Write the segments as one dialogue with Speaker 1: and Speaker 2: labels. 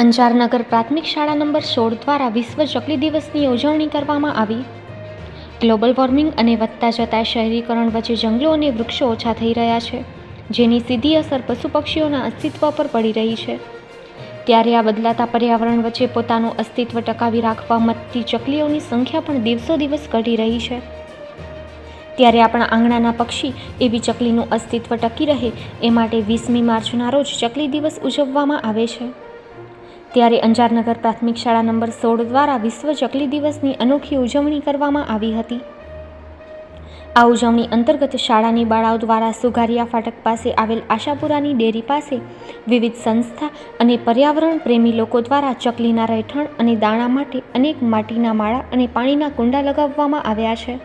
Speaker 1: અંજાર નગર પ્રાથમિક શાળા નંબર સોળ દ્વારા વિશ્વ ચકલી દિવસની ઉજવણી કરવામાં આવી. ગ્લોબલ વોર્મિંગ અને વધતા જતા શહેરીકરણ વચ્ચે જંગલો અને વૃક્ષો ઓછા થઈ રહ્યા છે, જેની સીધી અસર પશુ પક્ષીઓના અસ્તિત્વ પર પડી રહી છે. ત્યારે આ બદલાતા પર્યાવરણ વચ્ચે પોતાનું અસ્તિત્વ ટકાવી રાખવા મતતી ચકલીઓની સંખ્યા પણ દિવસો દિવસ ઘટી રહી છે. ત્યારે આપણા આંગણાના પક્ષી એવી ચકલીનું અસ્તિત્વ ટકી રહે, એ માટે વીસમી માર્ચના રોજ ચકલી દિવસ ઉજવવામાં આવે છે. ત્યારે અંજારનગર પ્રાથમિક શાળા નંબર સોળ દ્વારા વિશ્વ ચકલી દિવસની અનોખી ઉજવણી કરવામાં આવી હતી. આ ઉજવણી અંતર્ગત શાળાની બાળાઓ દ્વારા સુગારિયા ફાટક પાસે આવેલ આશાપુરાની ડેરી પાસે વિવિધ સંસ્થા અને પર્યાવરણ પ્રેમી લોકો દ્વારા ચકલીના રહેઠાણ અને દાણા માટે અનેક માટીના માળા અને પાણીના કુંડા લગાવવામાં આવ્યા છે.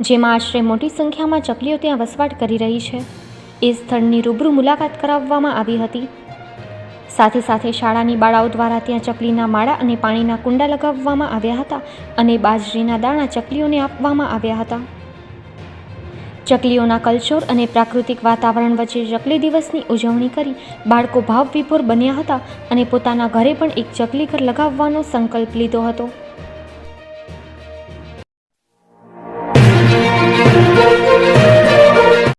Speaker 1: જેમાં આશરે મોટી સંખ્યામાં ચકલીઓ ત્યાં વસવાટ કરી રહી છે. એ સ્થળની રૂબરૂ મુલાકાત કરાવવામાં આવી હતી. સાથે સાથે શાળાની બાળાઓ દ્વારા ત્યાં ચકલીના માળા અને પાણીના કુંડા લગાવવામાં આવ્યા હતા અને બાજરીના દાણા ચકલીઓને આપવામાં આવ્યા હતા. ચકલીઓના કલ્ચર અને પ્રાકૃતિક વાતાવરણ વચ્ચે ચકલી દિવસની ઉજવણી કરી બાળકો ભાવવિભોર બન્યા હતા અને પોતાના ઘરે પણ એક ચકલી ઘર લગાવવાનો સંકલ્પ લીધો હતો.